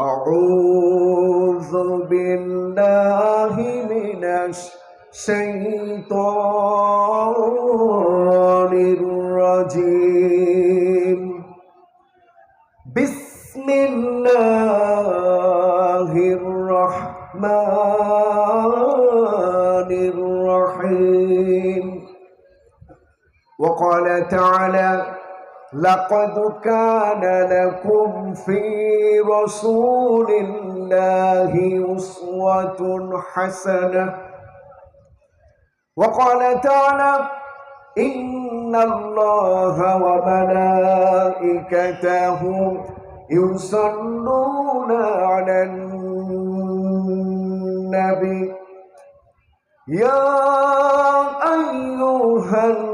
أعوذ بالله من الشيطان الرجيم. بسم الله الرحمن الرحيم. وقال تعالى لقد كان لكم في رسول الله أسوة حسنة. وقال تعالى إن الله وملائكته يصلون على النبي. يا أيها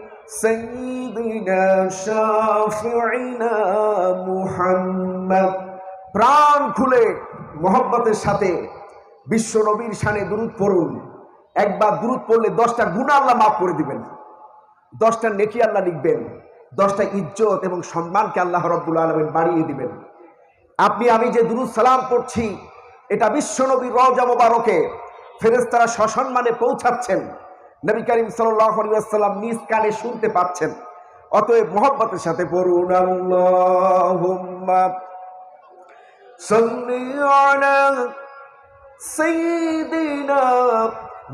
সৈদিনা শাফিনা মুহাম্মদ প্রাণ খুলে মোহাম্মতের সাথে বিশ্ব নবীর সানে দূরত পড়ুন। একবার দূরত পড়লে দশটা গুণা আল্লাহ মাফ করে দিবেন। দশটা নেকি আল্লাহ লিখবেন। দশটা ইজ্জত এবং সম্মানকে আল্লাহ রব্বুল আলমেন বাড়িয়ে দিবেন। আপনি, আমি যে দুরুদ সালাম করছি এটা বিশ্বনবী রজা মোবারকে ফেরেস্তারা সসম্মানে পৌঁছাচ্ছেন। নবী করিম সাল্লাম নিজ কানে শুনতে পাচ্ছেন অতএব মোহব্বতের সাথে পড়ুন আল্লাহুম্মা সাল্লি আলা সাইয়্যিদিনা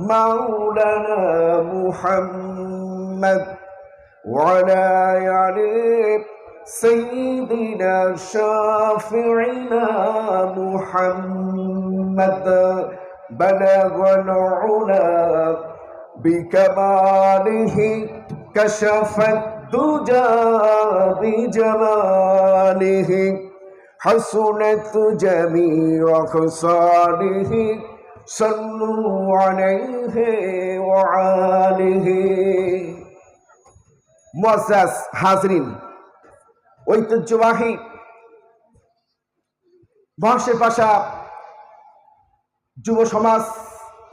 মাওলানা মুহাম্মদ وعلى آل سيدنا شافعنا محمد بلغ العلا بكماله كشف الدجى بجماله حسنت جميع خصاله صلوا عليه وعاله মুআজ্জাজ হাজরিন ঐতিহ্যবাহী মহাশের পাশা যুব সমাজ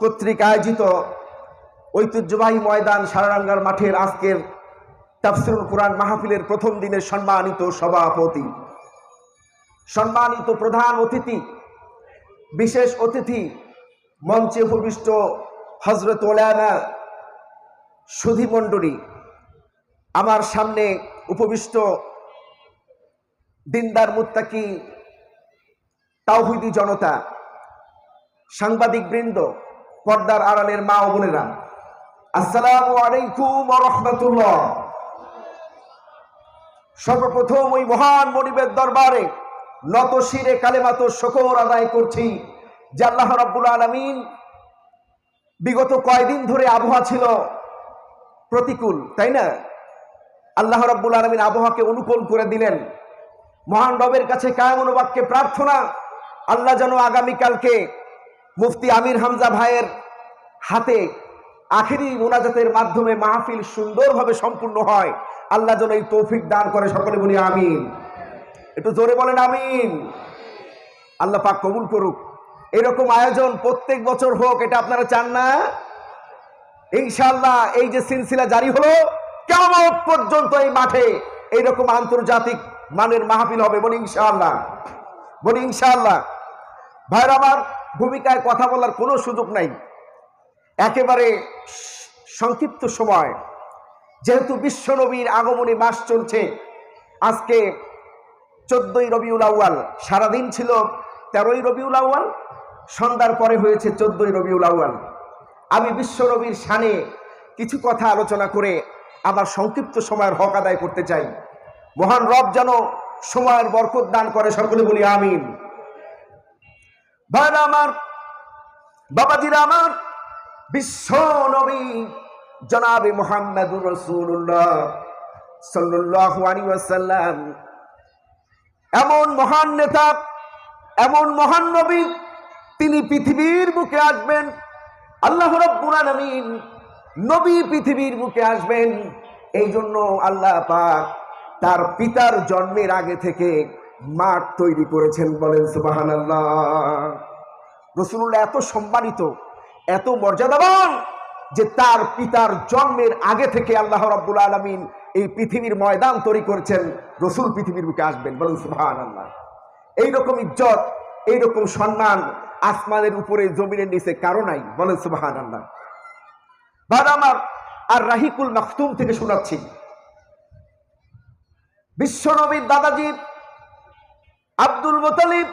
কর্তৃক আয়োজিত ঐতিহ্যবাহী ময়দান সারারাঙ্গার মাঠের আজকের তাফসিরুল কোরআন মাহফিলের প্রথম দিনের সম্মানিত সভাপতি। সম্মানিত প্রধান অতিথি, বিশেষ অতিথি, মঞ্চে উপবিষ্ট হজরত ওলানা সুধীমণ্ডলী আমার সামনে উপবিষ্ট দিনদার মুত্তাকি তাওহিদি জনতা সাংবাদিক বৃন্দ পর্দার আড়ালের মা ও বোনেরা। আসসালামু আলাইকুম রহমতুল্লাহ। সর্বপ্রথম ওই মহান মনিবের দরবারে নত শিরে কালেমাত শকর আদায় করছি যে আল্লাহ রাব্বুল আলমিন বিগত কয়দিন ধরে আবহাওয়া ছিল প্রতিকূল, তাই না? আল্লাহ রাব্বুল আলমিন আবহাওয়াকে অনুকূল করে দিলেন। মহান রবের কাছে কায়মন বাক্যে প্রার্থনা, আল্লাহ যেন আগামীকালকে মুফতি আমির হামজা ভাইয়ের হাতে আখিরি মোনাজাতের মাধ্যমে মাহফিল সুন্দরভাবে সম্পূর্ণ হয়। আল্লাহ যেন এই তৌফিক দান করে সকলে বলি আমিন। একটু জোরে বলেন আমিন। আল্লাহ পাক কবুল করুক। এরকম আয়োজন প্রত্যেক বছর হোক, এটা আপনারা চান না? ইনশাল্লাহ এই যে সিলসিলা জারি হলো কেমন পর্যন্ত এই মাঠে এইরকম আন্তর্জাতিক মানের মাহফিল হবে বলি ইনশাআল্লাহ। বলি ইনশাআল্লাহ। ভাইর আমার ভূমিকায় কথা বলার কোনো সুযোগ নাই। একেবারে সংক্ষিপ্ত সময়। যেহেতু বিশ্বনবীর আগমনী মাস চলছে, আজকে চোদ্দই রবিউল আউয়াল, সারাদিন ছিল তেরোই রবিউল আউয়াল, সন্ধ্যার পরে হয়েছে চোদ্দই রবিউল আউয়াল। আমি বিশ্বনবীর শানে কিছু কথা আলোচনা করে আমার সংক্ষিপ্ত সময়ের হক আদায় করতে চাই। মহান রব যেন সময়ের বরকত দান করে, সকলে বলি আমিন। ভাইরা আমার, বাবাজিরা আমার বিশ্ব নবী জনাবে মোহাম্মদুর রসুল্লাহ সাল্লাহ আলী এমন মহান নেতা, এমন মহান নবী, তিনি পৃথিবীর বুকে আসবেন। আল্লাহ রব্বুল আলামিন নবী পৃথিবীর বুকে আসবেন। এই জন্য আল্লাহ পাক তার পিতার জন্মের আগে থেকে মাঠ তৈরি করেছেন বলেন সুবাহান আল্লাহ রসুল্লাহ এত সম্মানিত এত মর্যাদাবান যে তার পিতার জন্মের আগে থেকে আল্লাহ রাব্বুল আলমিন এই পৃথিবীর ময়দান তৈরি করেছেন, রসুল পৃথিবীর বুকে আসবেন। বলেন সুবাহান আল্লাহ এইরকম ইজ্জত, এইরকম সম্মান আসমানের উপরে, জমিনের নিচে কারও নাই। বলেন সুবাহান আল্লাহ ভাই আমার আর রাহিকুল মাখতুম থেকে শোনাচ্ছি। বিশ্বনবীর দাদাজি আব্দুল মোতালিব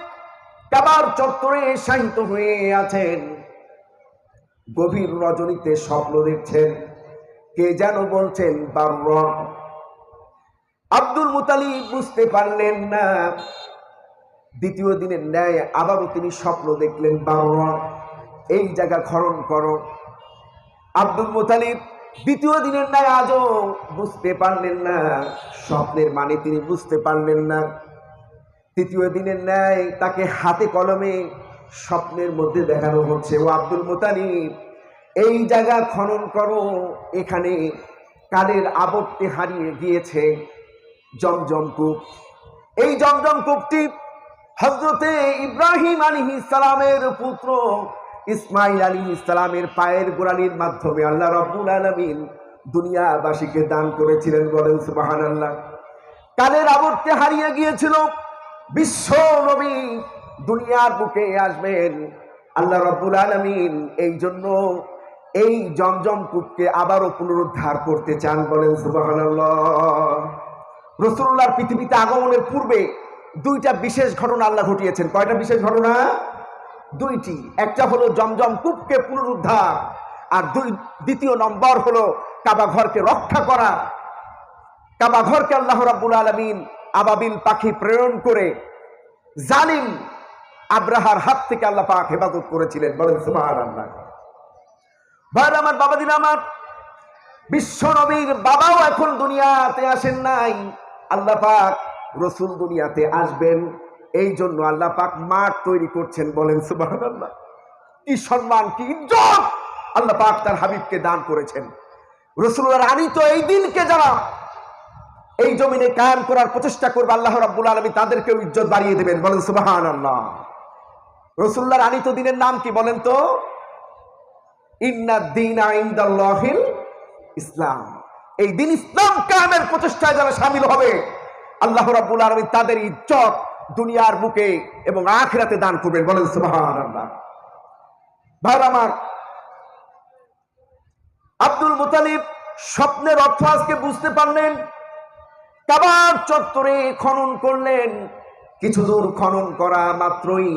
কাবার চত্বরে শাহিত হয়ে আছেন। গভীর রজনীতে স্বপ্ন দেখছেন। কে যেন বলছেন বার্র আব্দুল মুতালিব বুঝতে পারলেন না। দ্বিতীয় দিনের ন্যায় আবারও তিনি স্বপ্ন দেখলেন বার্র এই জায়গা খরণ করো। আব্দুল মুতালিব দ্বিতীয় দিনের ন্যায় আজও বুঝতে পারলেন না। স্বপ্নের মানে তিনি বুঝতে পারলেন না। তৃতীয় দিনের ন্যায় তাকে হাতে কলমে স্বপ্নের মধ্যে দেখানো হচ্ছে। ও আব্দুল মোতালিব, এই জায়গা খনন করো, এখানে কালের আবর্তে হারিয়ে গিয়েছে জমজম কূপ। এই জমজম কূপটি হজরতে ইব্রাহিম আলী ইসলামের পুত্র ইসমাইল আলী ইসলামের পায়ের গোড়ালির মাধ্যমে আল্লাহ রব্বুল আলমিন দুনিয়াবাসীকে দান করেছিলেন বলেন সুবাহান আল্লাহ কালের আবর্তে হারিয়ে গিয়েছিল? বিশ্ব নবী দুনিয়ার বুকে আসবেন। আল্লাহ রব্বুল আলমিন এই জন্য এই জমজম কূপকে আবারও পুনরুদ্ধার করতে চান বলেন রসুল্লাহর পৃথিবীতে আগমনের পূর্বে দুইটা বিশেষ ঘটনা আল্লাহ ঘটিয়েছেন। কয়টা বিশেষ ঘটনা? দুইটি। একটা হলো জমজম কূপকে পুনরুদ্ধার আর দুই, দ্বিতীয় নম্বর হলো কাবা ঘরকে রক্ষা করা। কাবা ঘরকে আল্লাহ রাব্বুল আলমিন আবাবিল পাখি প্রেরণ করে জালিম আব্রাহার হাত থেকে আল্লাহ পাক হেফাজত করেছিলেন। বলেন সুমার আল্লাহ ভাই আমার বাবাদিন আমার। বিশ্ব নবীর বাবাও এখন দুনিয়াতে আসেন নাই। আল্লাহ পাক রসুল দুনিয়াতে আসবেন। এই জন্য আল্লাহ পাক মাঠ তৈরি করছেন। বলেন সুবাহ আল্লাহ কি সম্মান, কি ইজ্জত আল্লাহ পাক তার হাবিবকে দান করেছেন। রসুল্লাহ রানী তো এই দিনকে যারা এই জমিনে কায়েম করার প্রচেষ্টা করবে, আল্লাহ রাব্বুল আলমী তাদেরকেও ইজ্জত বাড়িয়ে দেবেন। বলেন সুবাহান আল্লাহ রসুল্লাহ রানী তো দিনের নাম কি বলেন তো? ইন্নাদ্দিন ইসলাম। এই দিন ইসলাম কায়েমের প্রচেষ্টায় যারা সামিল হবে, আল্লাহ রাব্বুল আলমী তাদের ইজ্জত দুনিয়ার বুকে এবং আখরাতে দান করবেন। বলেন সুবাহান ভাই আমার, আব্দুল মুতালিব স্বপ্নের অর্থ আজকে বুঝতে পারলেন, কাবার চত্বরে খনন করলেন, কিছু দূর খনন করা মাত্রই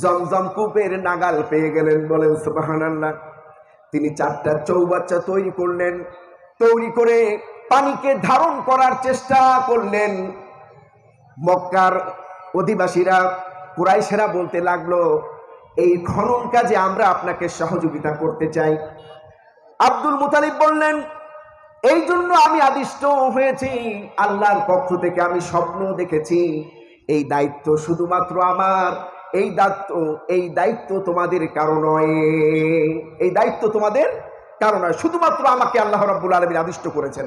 জমজম কূপের নাগাল পেয়ে গেলেন বলেন সুবাহান্লাহ তিনি চারটা চৌবাচ্চা তৈরি করলেন, তৈরি করে পানিকে ধারণ করার চেষ্টা করলেন। মক্কার অধিবাসীরা, কুরাইশেরা বলতে লাগল, এই খনন কাজে আমরা আপনাকে সহযোগিতা করতে চাই। আব্দুল মুতালিব বললেন, এই জন্য আমি আদিষ্ট হয়েছি, আল্লাহর পক্ষ থেকে আমি স্বপ্ন দেখেছি। এই দায়িত্ব শুধুমাত্র আমার এই দায়িত্ব এই দায়িত্ব তোমাদের কারও নয়। এই দায়িত্ব তোমাদের কারও নয়। শুধুমাত্র আমাকে আল্লাহ রাব্বুল আলমীর আদিষ্ট করেছেন।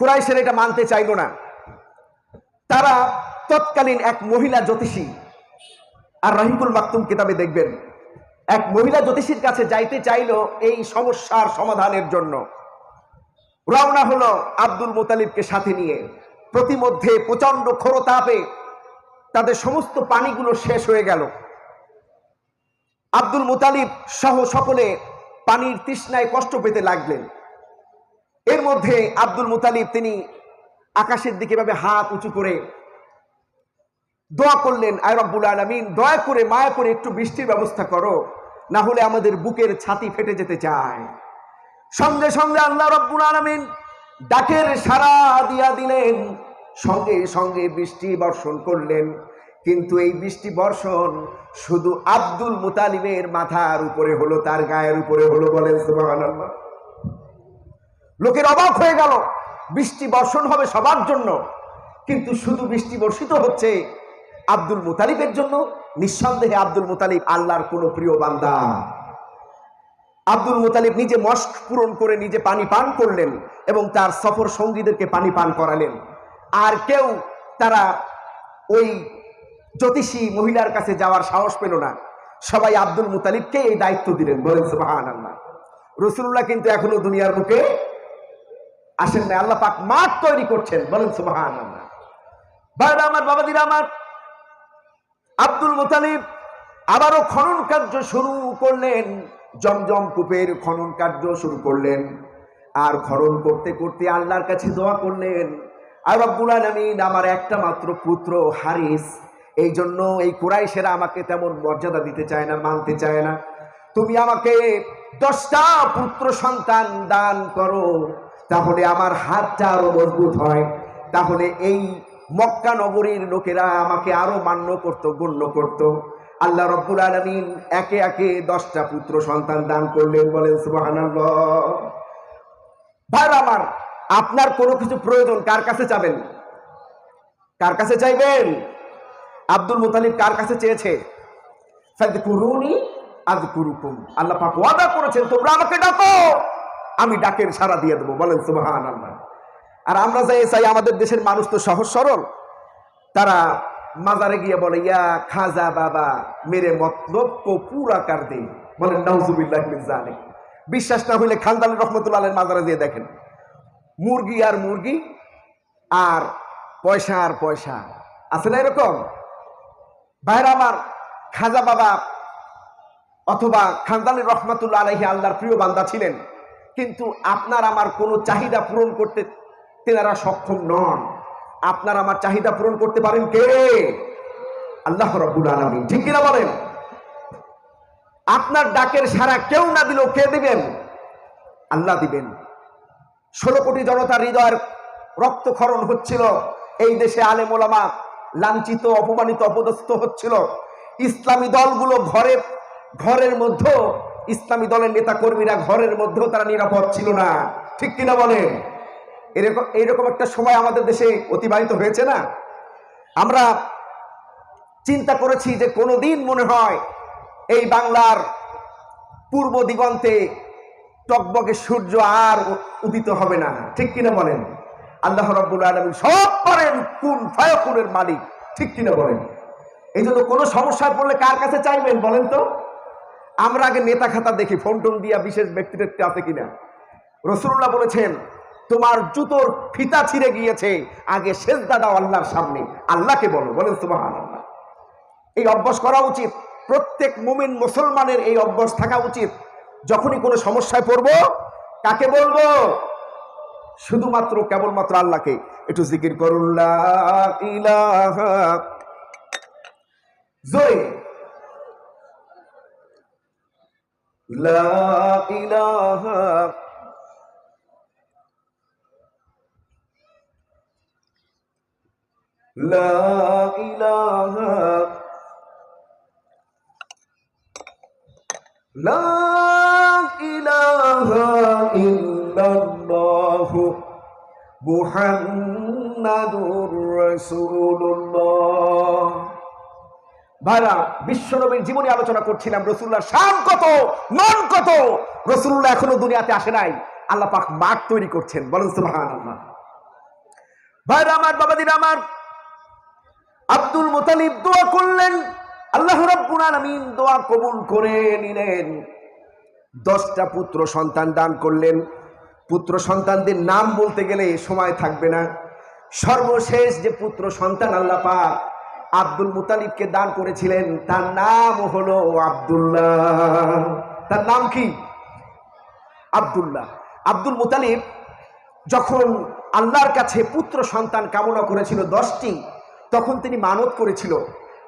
কুরাইশের এটা মানতে চাইল না। তারা তৎকালীন এক মহিলা জ্যোতিষী, আর রহিকুল মাকতুম কিতাবে দেখবেন, এক মহিলা জ্যোতিষীর কাছে যাইতে চাইল এই সমস্যার সমাধানের জন্য। রওনা হলো আব্দুল মোতালিবকে সাথে নিয়ে। প্রতিমধ্যে প্রচণ্ড খরতাপে তাদের সমস্ত পানিগুলো শেষ হয়ে গেল। আব্দুল মুতালিব সহ সকলে পানির তৃষ্ণায় কষ্ট পেতে লাগলেন। এর মধ্যে আব্দুল মুতালিব তিনি আকাশের দিকে ভাবে হাত উঁচু করে দোয়া করলেন, আয় রব্বুল আলমিন, দয়া করে, মায়া করে একটু বৃষ্টির ব্যবস্থা করো, না হলে আমাদের বুকের ছাতি ফেটে যেতে চায়। সঙ্গে সঙ্গে আল্লাহ রব্বুল আলমিন ডাকের সারা দিয়া দিলেন। সঙ্গে সঙ্গে বৃষ্টি বর্ষণ করলেন। কিন্তু এই বৃষ্টি বর্ষণ শুধু আব্দুল মুতালিমের মাথার উপরে হলো, তার গায়ের উপরে হলো বলেন লোকের অবাক হয়ে গেল, বৃষ্টি বর্ষণ হবে সবার জন্য। কিন্তু শুধু বৃষ্টি বর্ষিত হচ্ছে আব্দুল মুতালিবের জন্য, নিঃসন্দেহে আব্দুল মুতালিব আল্লাহর কোন প্রিয় বান্দা। আব্দুল মুতালিব নিজে মস্ক পূরণ করে নিজে পানি পান করলেন এবং তার সফর সঙ্গীদেরকে পানি পান করালেন। আর কেউ তারা ওই জ্যোতিষী মহিলার কাছে যাওয়ার সাহস পেল না। সবাই আব্দুল মুতালিবকে এই দায়িত্ব দিলেন, বলেন সুবাহান রসুল্লাহ কিন্তু এখনও দুনিয়ার মুখে আসেন না আল্লাহ পাক মাঠ তৈরি করছেন, বলেন সুবাহান আল্লাহ আমার বাবাদিরা আমার আব্দুল মুতালিব আবারও খনন কার্য শুরু করলেন। জমজম কূপের খনন কার্য শুরু করলেন। আর খনন করতে করতে আল্লাহর কাছে দোয়া করলেন। আর রব্বুল আলামিন আমার একটা মাত্র পুত্র হারিস। এই জন্য এই কুরাইশেরা আমাকে তেমন মর্যাদা দিতে চায় না, মানতে চায় না। তুমি আমাকে দশটা পুত্র সন্তান দান করো, তাহলে আমার হাতটা আরও মজবুত হয়। তাহলে এই মক্কা নগরীর লোকেরা আমাকে আরও মান্য করত, গণ্য করত। আল্লাহ রব্বুল আলমিন একে একে দশটা পুত্র সন্তান দান করলেন, বলেন সুবহানাল্লাহ। ভাই আমার আপনার কোনো কিছু প্রয়োজন, কার কাছে চাবেন কার কাছে চাইবেন? আব্দুল মুতালিব কার কাছে চেয়েছে? আল্লাহ পাক ওয়াদা করেছেন, তোমরা আমাকে ডাকো। আমি ডাকের সাড়া দিয়ে দেবো। বলেন, সুবহানাল্লাহ। আর আমরা যাই, চাই আমাদের দেশের মানুষ তো সহজ সরল। তারা মাজারে গিয়ে বলে, ইয়া খাজা বাবা, মেরে মতলব কো পুরা কার বলেন বিশ্বাস না হইলে খানদান রহমতুল্লাহ মাজারে দিয়ে দেখেন। মুরগি আর মুরগি আর পয়সা আর পয়সা। আছে না এরকম? ভাইরা আমার খাজা বাবা অথবা খানদানি রহমাতুল্লাহ আলহি আল্লাহর প্রিয় বান্দা ছিলেন, কিন্তু আপনার আমার কোনো চাহিদা পূরণ করতে তেনারা সক্ষম নন। আপনার আমার চাহিদা পূরণ করতে পারেন কে? আল্লাহ রব্বুল আলমী ঠিক কিনা বলেন? আপনার ডাকের সারা কেউ না দিলেও কে দিবেন? আল্লাহ দিবেন। ষোলো কোটি জনতার হৃদয়ের রক্তক্ষরণ হচ্ছিল। এই দেশে আলেমোলামা লাঞ্ছিত, অপমানিত, অপদস্থ হচ্ছিল। ইসলামী দলগুলো ঘরে, ঘরের মধ্যেও ইসলামী দলের নেতা কর্মীরা ঘরের মধ্যেও তারা নিরাপদ ছিল না। ঠিক কিনা বলেন? এরকম এইরকম একটা সময় আমাদের দেশে অতিবাহিত হয়েছে না? আমরা চিন্তা করেছি যে কোনোদিন মনে হয় এই বাংলার পূর্ব দিগন্তে টকবকে সূর্য আর উদিত হবে না। ঠিক কিনা বলেন? আল্লাহ রব্বুল আলমী সব পারেন কোন ফায়কুনের মালিক, ঠিক কিনা বলেন? এই জন্য কোনো সমস্যায় পড়লে কার কাছে চাইবেন বলেন তো? আমরা আগে নেতা খাতা দেখি, ফোন টোন দিয়া বিশেষ ব্যক্তিত্ব আছে কিনা? রসুল্লাহ বলেছেন, তোমার জুতোর ফিতা ছিঁড়ে গিয়েছে, আগে শেষ দাদা আল্লাহর সামনে। আল্লাহকে বলো। বলেন তোমার আল্লাহ এই অভ্যাস করা উচিত। প্রত্যেক মুমিন মুসলমানের এই অভ্যাস থাকা উচিত। যখনই কোনো সমস্যায় পড়ব, কাকে বলব? শুধুমাত্র কেবলমাত্র আল্লাহকে। একটু জিকির করুন, লা লা لا ইলাহা ইল্লাল্লাহু মুহাম্মাদুর রাসূলুল্লাহ। ভাইরা, বিশ্বনবীর জীবনী আলোচনা করছিলাম রসুল্লাহ শান কত, মন কত? রসুল্লাহ এখনও দুনিয়াতে আসে নাই। আল্লাহ পাক মাঠ তৈরি করছেন, বলেন সুবহান আল্লাহ ভাইরা, আমার বাবাদিন আমার আব্দুল মোতালিব দোয়া করলেন। আল্লাহ রব্বুল আলামিন দোয়া কবুল করে নিলেন। দশটা পুত্র সন্তান দান করলেন। পুত্র সন্তানদের নাম বলতে গেলে সময় থাকবে না। সর্বশেষ যে পুত্র সন্তান আল্লাহ পাক আব্দুল মুতালিবকে দান করেছিলেন, তার নাম হলো আব্দুল্লাহ। তার নাম কি? আব্দুল্লাহ। আব্দুল মুতালিব যখন আল্লাহর কাছে পুত্র সন্তান কামনা করেছিল দশটি, তখন তিনি মানত করেছিল,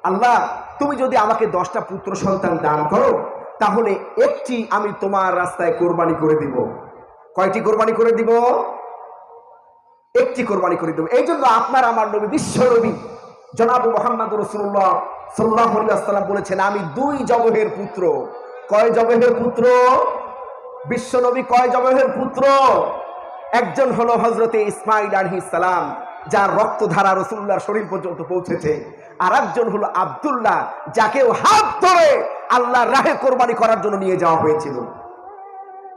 আল্লাহ, তুমি যদি আমাকে দশটা পুত্র সন্তান দান করো তাহলে একটি আমি তোমার রাস্তায় কোরবানি করে দিব। কয়টি কোরবানি করে দিব? একটি কোরবানি করে দেবো। এই জন্য আপনার আমার নবী, বিশ্ব নবী, জনাব মোহাম্মদ রসুল্লাহ সাল্লাহ সাল্লাম বলেছেন, আমি দুই জগহের পুত্র। কয় জগহের পুত্র? বিশ্ব নবী কয় জগহের পুত্র? একজন হলো হজরতে ইসমাইল আলহি সালাম, যার রক্তধারা রসুল্লাহ শরীর পর্যন্ত পৌঁছেছে। আর একজন হলো আবদুল্লাহ, যাকেও হাত ধরে আল্লাহর রাহে কোরবানি করার জন্য নিয়ে যাওয়া হয়েছিল।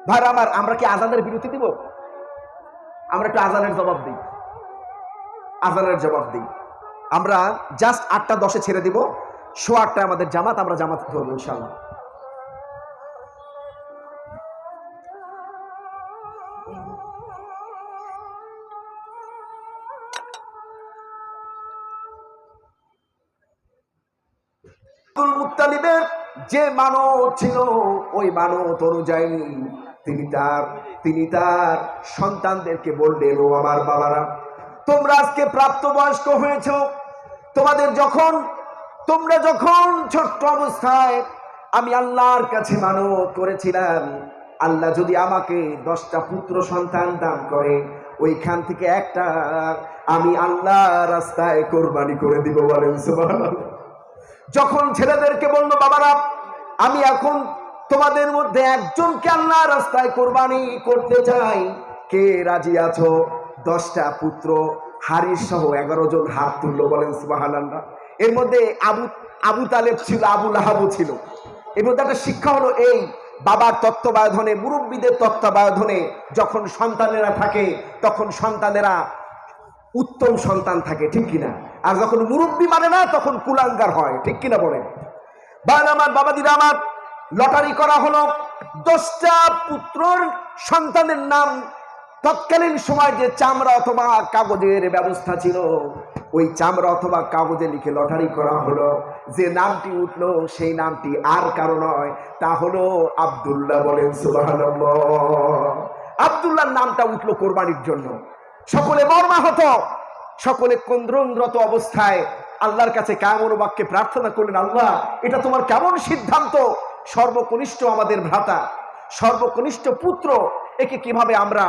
ভাই আমার, আমরা কি আজানের বিরতি দিব? আমরা একটু আজানের জবাব দিই। আজানের জবাব দিই। আমরা জাস্ট আটটা দশে ছেড়ে দিব। শো আটটা আমাদের জামাত, আমরা জামাত ধরবো ইনশাল্লাহ যে মানত ছিল, ওই মানত অনুযায়ী তিনি তার তিনি তার সন্তানদেরকে বললেন, ও আমার বাবারা, তোমরা আজকে প্রাপ্তবয়স্ক হয়েছ। তোমাদের যখন, তোমরা যখন ছোট্ট অবস্থায় আমি আল্লাহর কাছে মানত করেছিলাম, আল্লাহ যদি আমাকে দশটা পুত্র সন্তান দান করে, ওইখান থেকে একটা আমি আল্লাহ রাস্তায় কোরবানি করে দিব বলেন যখন ছেলেদেরকে বলল, বাবারা আমি এখন তোমাদের মধ্যে একজনকে আল্লাহ রাস্তায় কোরবানি করতে চাই। কে রাজি আছো? দশটা পুত্র হারিস সহ এগারো জন হাত তুললো, বলেন সুবাহান্না এর মধ্যে আবু আবু তালেব ছিল, আবু লাহাবু ছিল। এর মধ্যে একটা শিক্ষা হলো এই, বাবার তত্ত্বাবধানে, মুরব্বীদের তত্ত্বাবধানে যখন সন্তানেরা থাকে, তখন সন্তানেরা উত্তম সন্তান থাকে, ঠিক কিনা? আর যখন মুরব্বী মানে না, তখন কুলাঙ্গার হয়, ঠিক কিনা বলে বান আমার বাবাদিরা আমার। লটারি করা হলো। দশটা পুত্রর সন্তানের নাম তৎকালীন সময় যে চামড়া অথবা কাগজের ব্যবস্থা ছিল, ওই চামড়া অথবা কাগজে লিখে লটারি করা হলো। যে নামটি উঠল, সেই নামটি আর কারও নয়, তা হলো আবদুল্লাহ বলেন আবদুল্লাহর নামটা উঠল কোরবানির জন্য। সকলে মর্মাহত। সকলে কন্দ্রনরত অবস্থায় আল্লাহর কাছে কামন বাক্যে প্রার্থনা করলেন, আল্লাহ, এটা তোমার কেমন সিদ্ধান্ত? সর্বকনিষ্ঠ আমাদের ভ্রাতা, সর্বকনিষ্ঠ পুত্র, একে কীভাবে আমরা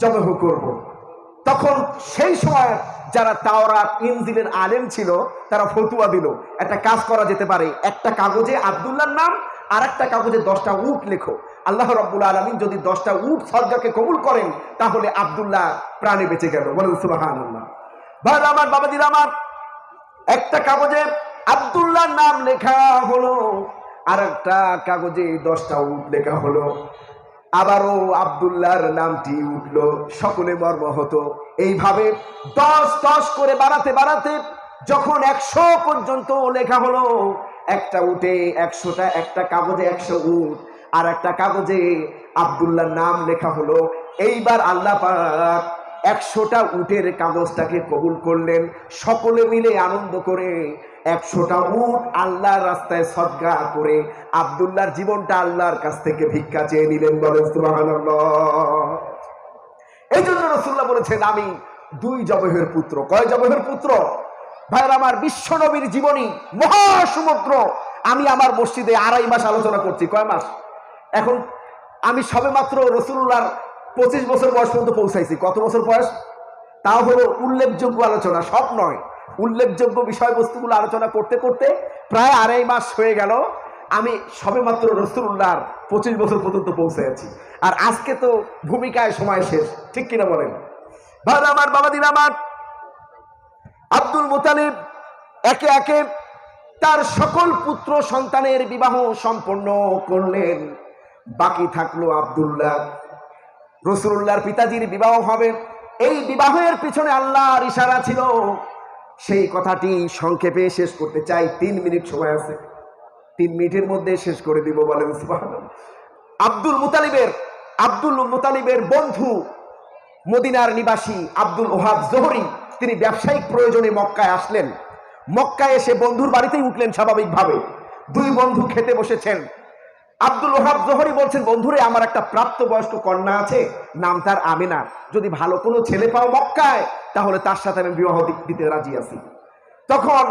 জবহ করব। তখন সেই সময় যারা তাওরা ইনজিলের আলেম ছিল, তারা ফতুয়া দিল, একটা কাজ করা যেতে পারে, একটা কাগজে আবদুল্লাহর নাম আর একটা কাগজে দশটা উট লেখো। আল্লাহ রব্বুল আলমিন যদি দশটা উট সজ্জাকে কবুল করেন, তাহলে আবদুল্লাহ প্রাণে বেঁচে গেল। সুবাহান আল্লাহ ভাই আমার বাবাজির আমার একটা কাগজে আবদুল্লাহর নাম লেখা হলো আর একটা কাগজে দশটা উট লেখা হলো। আবারও আবদুল্লাহর নামটি উঠল, সকলে মর্ম হতো এইভাবে দশ দশ করে বাড়াতে বাড়াতে যখন একশো পর্যন্ত লেখা হলো, একটা উঠে একশোটা, একটা কাগজে একশো উঠ আর একটা কাগজে আবদুল্লাহর নাম লেখা হলো। এইবার আল্লাহ পাক একশোটা উটের কাগজটাকে কবুল করলেন। সকলে মিলে আনন্দ করে একশোটা উট আল্লাহর রাস্তায় সদ্গা করে আবদুল্লাহর জীবনটা আল্লাহর কাছ থেকে ভিক্ষা চেয়ে নিলেন বলেন এই জন্য রসুল্লাহ বলেছেন, আমি দুই জবহের পুত্র। কয় জবহের পুত্র? ভাইয়ের, আমার বিশ্ব নবীর জীবনী মহাসমুদ্র। আমি আমার মসজিদে আড়াই মাস আলোচনা করছি। কয় মাস? এখন আমি সবে মাত্র রসুল্লাহর পঁচিশ বছর বয়স পর্যন্ত পৌঁছাইছি। কত বছর বয়স? তাও হলো উল্লেখযোগ্য আলোচনা, সব নয়। উল্লেখযোগ্য বিষয়বস্তুগুলো আলোচনা করতে করতে প্রায় আড়াই মাস হয়ে গেল। আমি সবে মাত্র রসুল্লাহর পঁচিশ বছর পর্যন্ত পৌঁছে আছি। আর আজকে তো ভূমিকায় সময় শেষ, ঠিক কিনা বলেন? ভাই আমার বাবাদিন আমার। আব্দুল মুতালিব একে একে তার সকল পুত্র সন্তানের বিবাহ সম্পন্ন করলেন। বাকি থাকল আবদুল্লাহ। রসুল্লাহর পিতাজির বিবাহ হবে। এই বিবাহের পিছনে আল্লাহর ইশারা ছিল। সেই কথাটি সংক্ষেপে শেষ করতে চাই। তিন মিনিট সময় আছে। তিন মিনিটের মধ্যে শেষ করে দিব বলেন আব্দুল মুতালিবের আব্দুল মুতালিবের বন্ধু মদিনার নিবাসী আব্দুল ওহাব জোহরি, তিনি ব্যবসায়িক প্রয়োজনে মক্কায় আসলেন। মক্কায় এসে বন্ধুর বাড়িতেই উঠলেন স্বাভাবিকভাবে। দুই বন্ধু খেতে বসেছেন। আব্দুল ওহাব জোহরি বলছেন, বন্ধুরে, আমার একটা প্রাপ্তবয়স্ক কন্যা আছে, নাম তার আমিনা। যদি ভালো কোনো ছেলে পাও মক্কায়, তাহলে তার সাথে আমি বিবাহ দিতে রাজি আছি। তখন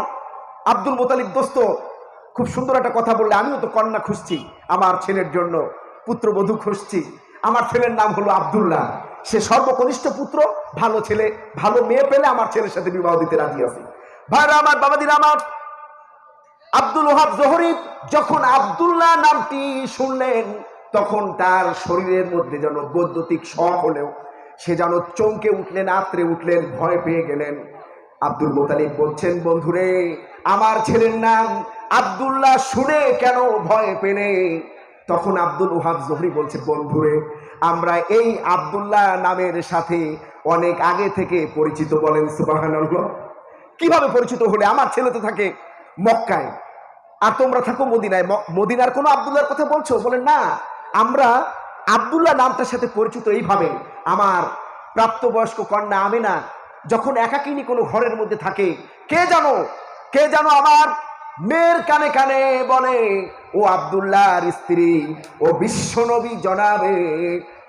আব্দুল মোতালিব দোস্ত খুব সুন্দর একটা কথা বললে, আমিও তো কন্যা খুঁজছি, আমার ছেলের জন্য পুত্রবধূ খুঁজছি। আমার ছেলের নাম হলো আব্দুল্লাহ। সে সর্বকনিষ্ঠ পুত্র, ভালো ছেলে, ভালো মেয়ে পেলে আমার ছেলের সাথে বিবাহ দিতে রাজি আছি। ভাইরা, আমার বাবাদিন আমার আব্দুল ওহাব জহরি যখন আব্দুল্লাহ নামটি শুনলেন, তখন তার শরীরের মধ্যে যেন বৈদ্যুতিক শখ হলেও সে যেন চমকে উঠলেন, আত্রে উঠলেন, ভয় পেয়ে গেলেন। আব্দুল মোতালিব বলছেন, বন্ধুরে, আমার ছেলের নাম আব্দুল্লাহ শুনে কেন ভয় পেলে? তখন আব্দুল ওহাব জহরি বলছে, বন্ধুরে, আমরা এই আব্দুল্লাহ নামের সাথে অনেক আগে থেকে পরিচিত বলেন সুবাহানাল্লাহ। কীভাবে পরিচিত হলে? আমার ছেলে তো থাকে। মক্কায়। আর তোমরা থাকো মদিনায়। মদিনার কোনো আবদুল্লাহর কথা বলছো? বলেন, না। আমরা আবদুল্লাহ নামটার সাথে পরিচিত এইভাবে। আমার প্রাপ্তবয়স্ক কন্যা আমিনা যখন একাকিনী কোনো ঘরের মধ্যে থাকে, কে জানো? কে জানো আমার মেয়ের কানে কানে বলে, ও আবদুল্লাহর স্ত্রী, ও বিশ্বনবী জনাবে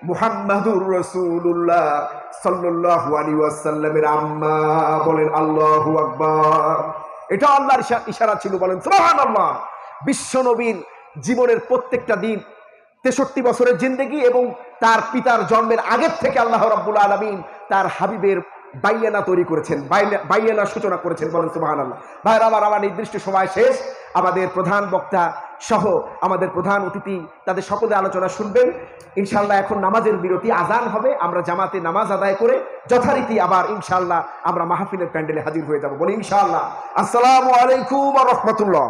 মুহাম্মাদুর রসুল্লাহ সাল্লাল্লাহু আলাইহি ওয়াসাল্লামের আম্মা বলেন, আল্লাহু আকবার। এটা আল্লাহর ইশারা ছিল বলেন, সুবহানাল্লাহ। বিশ্ব নবীর জীবনের প্রত্যেকটা দিন, তেষট্টি বছরের জিন্দেগি এবং তার পিতার জন্মের আগের থেকে আল্লাহ রাব্বুল আলমিন তার হাবিবের বাইয়ানা তৈরি করেছেন বাইয়ানা সূচনা করেছেন বলেন সুবাহান আল্লাহ ভাইয়ের আমার আমার নির্দিষ্ট সময় শেষ। আমাদের প্রধান বক্তা সহ আমাদের প্রধান অতিথি তাদের সকলে আলোচনা শুনবেন। ইনশাল্লাহ এখন নামাজের বিরতি আজান হবে, আমরা জামাতে নামাজ আদায় করে যথারীতি আবার ইনশাল্লাহ আমরা মাহফিলের প্যান্ডেলে হাজির হয়ে যাব। বলি ইনশাল্লাহ আসসালামু আলাইকুম রহমতুল্লাহ।